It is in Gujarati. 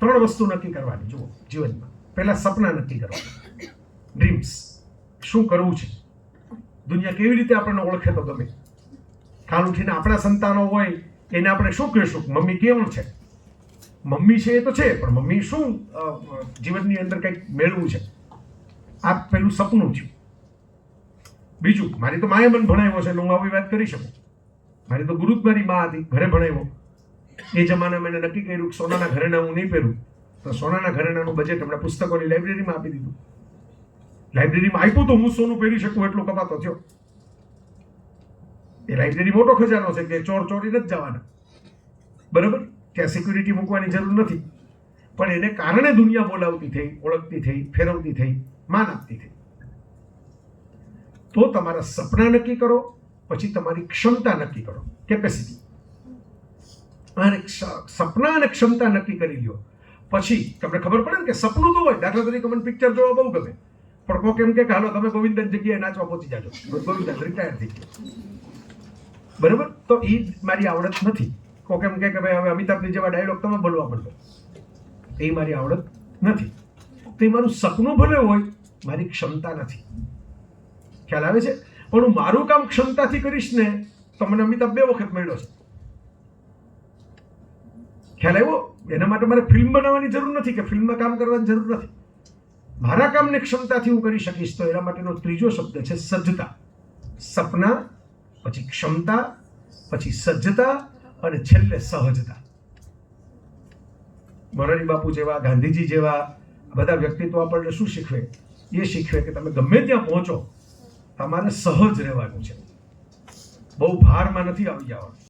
ત્રણ વસ્તુ નક્કી કરવાની, જુઓ, જીવનમાં. પહેલા સપના નક્કી કરવાના. ડ્રીમ્સ શું કરવું છે? દુનિયા કેવી રીતે આપણને ઓળખે તો ગમે? કાલ ઉઠીને આપણા સંતાનો હોય, એને આપણે શું કહીશું? મમ્મી કેવું છે? મમ્મી છે એ તો છે, પણ મમ્મી શું જીવનની અંદર કંઈક મેળવું છે? આ પેલું સપનું થયું બીજું, મારી તો માએ મને ભણાવ્યો છે એટલે હું આવી વાત કરી શકું. મારી તો ગુરુ જ મારી મા હતી, ઘરે ભણાવ્યો. એ જમાનામાં એને નક્કી કર્યું કે સોનાના ઘરેણા હું નહીં પહેરું. તો સોનાના ઘરેણાનું બજેટ હમણાં પુસ્તકોની લાઇબ્રેરીમાં આપી દીધું. લાઇબ્રેરીમાં આપ્યું તો હું સોનું પહેરી શકું એટલો કપાતો થયો. એ લાઇબ્રેરી મોટો ખજાનો છે કે ચોર ચોરી નથી જવાના. બરાબર? ત્યાં સિક્યુરિટી મૂકવાની જરૂર નથી. પણ એને કારણે દુનિયા બોલાવતી થઈ, ઓળખતી થઈ, ફેરવતી થઈ, માન આપતી થઈ. તો તમારા સપના નક્કી કરો, પછી તમારી ક્ષમતા નક્કી કરો. કેપેસિટી અને સપના અને ક્ષમતા નક્કી કરી લ્યો. પછી તમને ખબર પડે ને કે સપનું તો હોય, દાખલા તરીકે મને પિક્ચર જોવા બહુ ગમે. પણ કોક એમ કે હાલો, તમે ગોવિંદન જગ્યાએ નાચવા પહોંચી જાજો. ગોવિંદન રિટાયર થઈ ગયો. બરાબર? તો એ મારી આવડત નથી. કોક એમ કે ભાઈ, હવે અમિતાભની જેવા ડાયલોગ તમે બોલવા માંડો. એ મારી આવડત નથી. તો એ મારું સપનું ભલે હોય, મારી ક્ષમતા નથી. ખ્યાલ આવે છે? પણ હું મારું કામ ક્ષમતાથી કરીશ ને, તો મને અમિતાભ બે વખત મળ્યો છે. ખ્યાલ આવ્યો એના માટે મારે ફિલ્મ બનાવવાની જરૂર નથી કે ફિલ્મમાં કામ કરવાની જરૂર નથી. મારા કામની ક્ષમતાથી હું કરી શકીશ તો એના માટેનો ત્રીજો શબ્દ છે સજ્જતા. સપના, પછી ક્ષમતા, પછી સજ્જતા અને છેલ્લે સહજતા. મોરારી બાપુ જેવા, ગાંધીજી જેવા બધા વ્યક્તિત્વ આપણને શું શીખવે? એ શીખવે કે તમે ગમે ત્યાં પહોંચો, તમારે સહજ રહેવાનું છે. બહુ ભારમાં નથી આવી જવાનું.